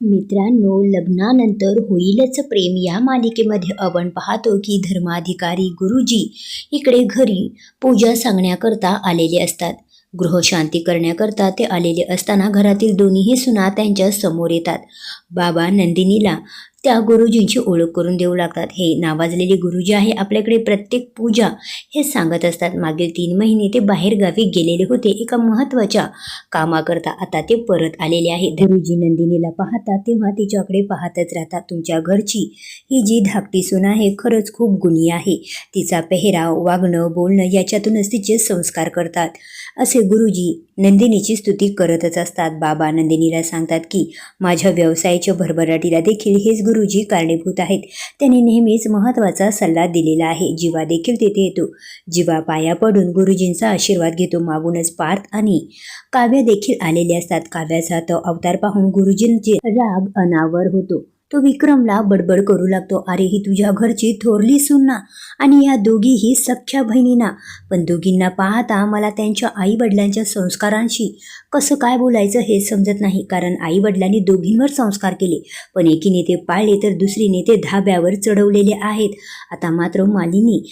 मित्रांनो लग्नानंतर होईलच प्रेम. या मालिकेमध्ये आपण पाहतो की धर्माधिकारी गुरुजी इकडे घरी पूजा सांगण्याकरता आलेले असतात. गृहशांती करण्याकरता ते आलेले असताना घरातील दोन्हीही सुना त्यांच्यासमोर येतात. बाबा नंदिनीला त्या गुरुजींची ओळख करून देऊ लागतात. हे नावाजलेले गुरुजी आहे. आपल्याकडे प्रत्येक पूजा हे सांगत असतात. मागील तीन महिने ते बाहेरगावी गेलेले होते. एका महत्त्वाच्या कामाकरता आता ते परत आलेले आहे गुरुजी नंदिनीला पाहतात तेव्हा तिच्याकडे पाहतच राहतात. तुमच्या घरची ही जी धाकटी सून आहे खरंच खूप गुणी आहे. तिचा पेहराव वागणं बोलणं याच्यातूनच तिचे संस्कार करतात. असे गुरुजी नंदिनीची स्तुती करतच असतात. बाबा नंदिनीला सांगतात की माझ्या व्यवसायाच्या भरभराटीला देखील हेच गुरुजी कारणीभूत आहेत. त्यांनी नेहमीच महत्त्वाचा सल्ला दिलेला आहे. जीवा देखील तेथे येतो. जीवा पाया पडून गुरुजींचा आशीर्वाद घेतो. मागूनच पार्थ आणि काव्य देखील आलेले असतात. काव्याचा तो अवतार पाहून गुरुजींचे राग अनावर होतो. तो विक्रमला बडबड करू लागतो. अरे ही तुझ्या घरची थोरली सुन्ना आणि या दोघीही सख्या बहिणींना. पण दोघींना पाहता मला त्यांच्या आईवडिलांच्या संस्कारांशी कसं काय बोलायचं हे समजत नाही. कारण आईवडिलांनी दोघींवर संस्कार केले. पण एकीने ते पाळले तर दुसरीने ते धाब्यावर चढवलेले आहेत. आता मात्र मालिनी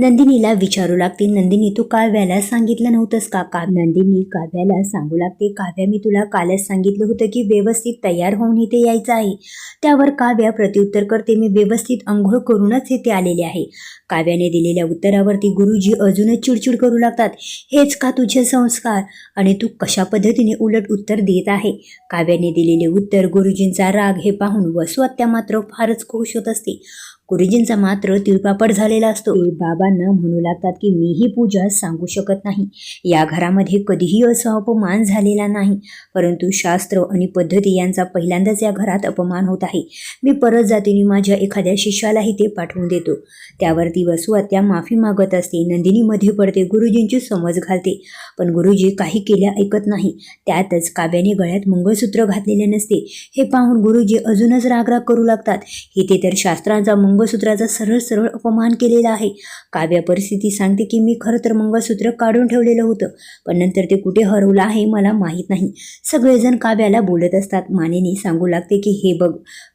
नंदिनीला विचारू लागते नंदिनी तू काव्याला सांगितलं नव्हतंस का? का नंदिनी काव्याला सांगू लागते. काव्या मी तुला कालच सांगितलं होतं की व्यवस्थित तयार होऊन इथे यायचं आहे. त्यावर काव्या प्रत्युत्तर करते मी व्यवस्थित अंघोळ करूनच इथे आलेले आहे. काव्याने दिलेल्या उत्तरावरती गुरुजी अजूनच चिडचिड करू लागतात. हेच का तुझे संस्कार? आणि तू कशा पद्धतीने उलट उत्तर देत आहे? काव्याने दिलेले उत्तर गुरुजींचा राग हे पाहून वसुआत्या मात्र फारच खुश होत असते. गुरुजींचा मात्र तिळपापड झालेला असतो. बाबांना म्हणू लागतात की मीही पूजा सांगू शकत नाही. या घरामध्ये कधीही असा अपमान झालेला नाही. परंतु शास्त्र आणि पद्धती यांचा पहिल्यांदाच या घरात अपमान होत आहे. मी परत जातीने माझ्या एखाद्या शिष्यालाही ते पाठवून देतो. त्यावरती त्या माफी मागत असते. नंदिनी मध्ये पडते. गुरुजींची समज घालते. पण गुरुजी काही केल्या ऐकत नाही. त्यातच काव्याने गळ्यात मंगळसूत्र घातलेले नसते. हे पाहून गुरुजी अजूनच रागराग करू लागतात. इथे तर शास्त्रांचा मंगळसूत्राचा सरळ सरळ अपमान केलेला आहे. काव्य परिस्थिती सांगते की मी खरं तर मंगळसूत्र काढून ठेवलेलं होतं पण नंतर ते कुठे हरवलं आहे मला माहीत नाही. सगळेजण काव्याला बोलत असतात. मानेनी सांगू लागते की हे बघ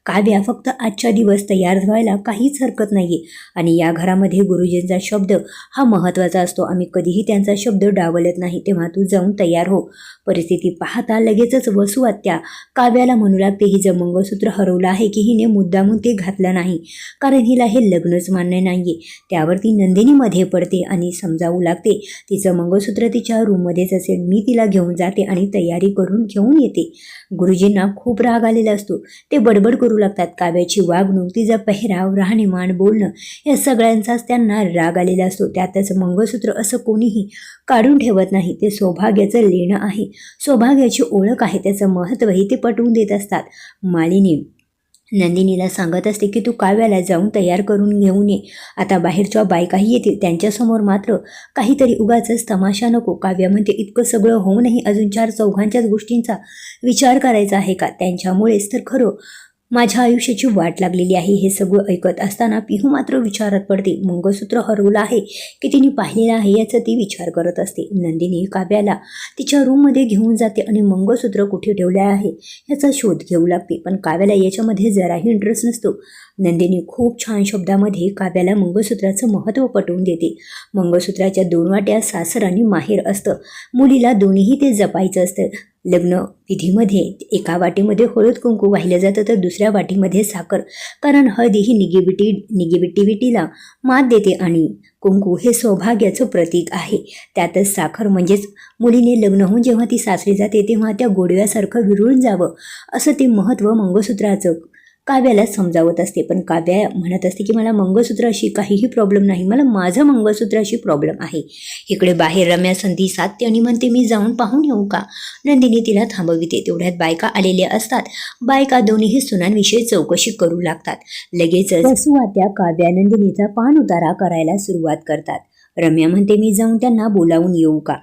काव्या फक्त आजच्या दिवस तयार व्हायला काहीच हरकत नाही आहे आणि या घरामध्ये गुरुजींचा शब्द हा महत्त्वाचा असतो. आम्ही कधीही त्यांचा शब्द डावलत नाही तेव्हा तू जाऊन तयार हो. परिस्थिती पाहता लगेचच वसुहत्या काव्याला म्हणू लागते हिचं मंगळसूत्र हरवलं आहे की हिने मुद्दामून ते घातलं नाही. कारण हिला हे लग्नच मान्य नाही त्यावर ती नंदिनीमध्ये पडते आणि समजावू लागते. तिचं मंगळसूत्र तिच्या रूममध्येच असेल. मी तिला घेऊन जाते आणि तयारी करून घेऊन येते. गुरुजींना खूप राग आलेला असतो. ते बडबड करू लागतात. काव्याची वागणूक तिचा पेहराव राहणीमान बोलणं या सगळ्यांचाच त्यांना राग आलेला असतो. त्यातच मंगळसूत्र असं कोणीही काढून ठेवत नाही. ते सौभाग्याचं लेणं आहे. सौभाग्याची ओळख आहे. त्याचं महत्त्वही ते पटवून देत असतात. मालिनी नंदिनीला सांगत असते की तू काव्याला जाऊन तयार करून घेऊन ये? आता बाहेरच्या बायकाही येतील त्यांच्यासमोर मात्र काहीतरी उगाच तमाशा नको. काव्यामध्ये इतकं सगळं होऊनही अजून चार चौघांच्याच गोष्टींचा विचार करायचा आहे का? त्यांच्यामुळेच तर खरं माझ्या आयुष्याची वाट लागलेली आहे हे सगळं ऐकत असताना पिहू मात्र विचारात पडते मंगळसूत्र हरवलं आहे की तिने पाहिलेलं आहे याचा ती विचार करत असते. नंदिनी काव्याला तिच्या रूममध्ये घेऊन जाते आणि मंगळसूत्र कुठे ठेवले आहे याचा शोध घेऊ लागते. पण काव्याला याच्यामध्ये जराही इंटरेस्ट नसतो. नंदिनी खूप छान शब्दामध्ये काव्याला मंगळसूत्राचं महत्त्व पटवून देते. मंगळसूत्राच्या दोन वाट्या सासर आणि माहेर असतं. मुलीला दोन्हीही ते जपायचं असतं. लग्न विधीमध्ये एका वाटीमध्ये हळद कुंकू वाहिलं जातं तर दुसऱ्या वाटीमध्ये साखर. कारण हळदी ही निगेटिव्हिटी निगेटिव्हिटीला मात देते आणि कुंकू हे सौभाग्याचं प्रतीक आहे. त्यातच साखर म्हणजेच मुलीने लग्न होऊन जेव्हा ती सासरी जाते तेव्हा त्या गोडव्यासारखं विरळून जावं. असं ते महत्त्व मंगळसूत्राचं काव्याला समजावत असते. पण काव्या म्हणत असते की मला मंगळसूत्राशी काहीही प्रॉब्लेम नाही. मला माझं मंगळसूत्राशी प्रॉब्लेम आहे. इकडे बाहेर रम्या संधी साधते आणि म्हणते मी जाऊन पाहून येऊ का? नंदिनी तिला थांबविते. तेवढ्यात बायका आलेल्या असतात. बायका दोन्हीही सुनांविषयी चौकशी करू लागतात. लगेचच त्या काव्या नंदिनीचा पान उतारा करायला सुरुवात करतात. रम्या म्हणते मी जाऊन त्यांना बोलावून येऊ का?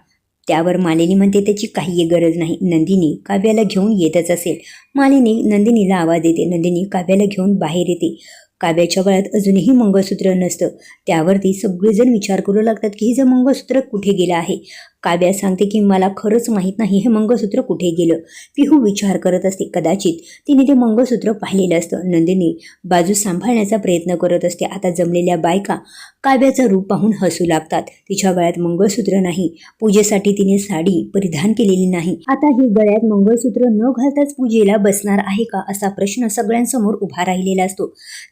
त्यावर मालिनी म्हणते त्याची काहीही गरज नाही. नंदिनी काव्याला घेऊन येतच असेल. मालिनी नंदिनीला आवाज देते. नंदिनी काव्याला घेऊन बाहेर येते. काव्याच्या गळ्यात अजूनही मंगळसूत्र नसतं. त्यावरती सगळेजण विचार करू लागतात की हिचं मंगळसूत्र कुठे गेलं आहे? काव्या सांगते की मला खरंच माहीत नाही हे मंगळसूत्र कुठे गेलं? पिहू विचार करत असते. कदाचित तिने ते मंगळसूत्र पाहिलेलं असतं. नंदिनी बाजू सांभाळण्याचा प्रयत्न करत असते. आता जमलेल्या बायका काव्याचं रूप पाहून हसू लागतात. तिच्या गळ्यात मंगळसूत्र नाही. पूजेसाठी तिने साडी परिधान केलेली नाही. आता ही गळ्यात मंगळसूत्र न घालताच पूजेला बसणार आहे का असा प्रश्न सगळ्यांसमोर उभा राहिलेला असतो.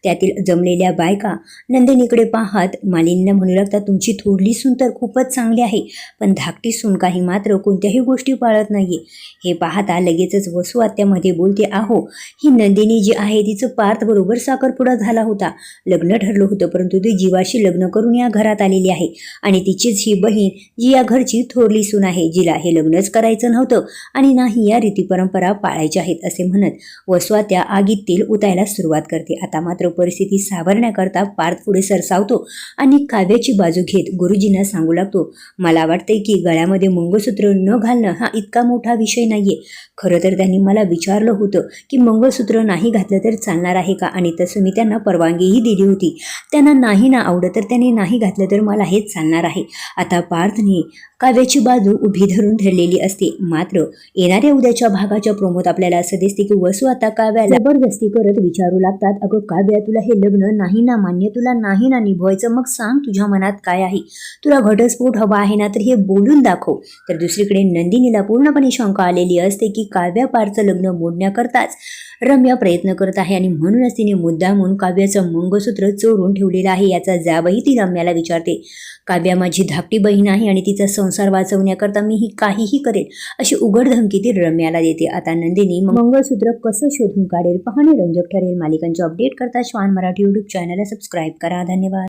त्यातील जमलेल्या बायका नंदिनीकडे पाहत मालिनीला म्हणू लागतात तुमची थोरली सून तर खूपच चांगली आहे पण धाकटी काही मात्र कोणत्याही गोष्टी पाळत नाही हे पाहता लगेचच वसू आत्यामध्ये बोलते आहो ही नंदिनी जी आहे तिचं पार्थ बरोबर साखरपुडा झाला होता. लग्न ठरलं होतं परंतु ती जीवाशी लग्न करून या घरात आलेली आहे. आणि तिचीच ही बहीण जी या घरची थोरली सून आहे जिला हे लग्नच करायचं नव्हतं आणि नाही या रीती परंपरा पाळायच्या आहेत असे म्हणत वसवा त्या आगीत तेल उतायला सुरुवात करते. आता मात्र परिस्थिती सावरण्याकरता पार्थ पुढे सरसावतो आणि काव्याची बाजू घेत गुरुजींना सांगू लागतो मला वाटते की गळ्यामध्ये मंगळसूत्र न घालणं हा इतका मोठा विषय नाहीये. खरं तर त्यांनी मला विचारलं होतं की मंगळसूत्र नाही घातलं तर चालणार आहे का? आणि तसं मी त्यांना परवानगीही दिली होती. त्यांना नाही ना आवडत तर त्यांनी नाही घातलं तर मला हेच चालणार आहे. आता पार्थने काव्याची बाजू उभी धरून धरलेली असते. मात्र येणाऱ्या उद्याच्या भागाच्या प्रोमोत आपल्याला असं दिसते की वसू आता काव्याला जबरदस्ती करत विचारू लागतात अगं काव्या तुला हे लग्न नाही ना मान्य? तुला नाही ना निभवायचं? मग सांग तुझ्या मनात काय आहे? तुला घटस्फोट हवा आहे ना तर हे बोलून दाखव. तर दुसरीकडे नंदिनीला पूर्णपणे शंका आलेली असते की काव्या पारचं लग्न मोडण्याकरताच रम्या प्रयत्न करत आहे आणि म्हणूनच तिने मुद्दा म्हणून काव्याचं मंगळसूत्र चोरून ठेवलेलं आहे याचा जाबही ती रम्याला विचारते. काव्या माझी धाकटी बहीण आहे आणि तिचा संसार वाचवण्याकरता मी ही काहीही करेल अशी उघड धमकी ती रम्याला देते. आता नंदिनी मंगळसूत्र कसं शोधून काढेल? पाहणे रंजक ठरेल. मालिकांचे अपडेट करता श्वान मराठी यूट्यूब चॅनलला सबस्क्राईब करा. धन्यवाद.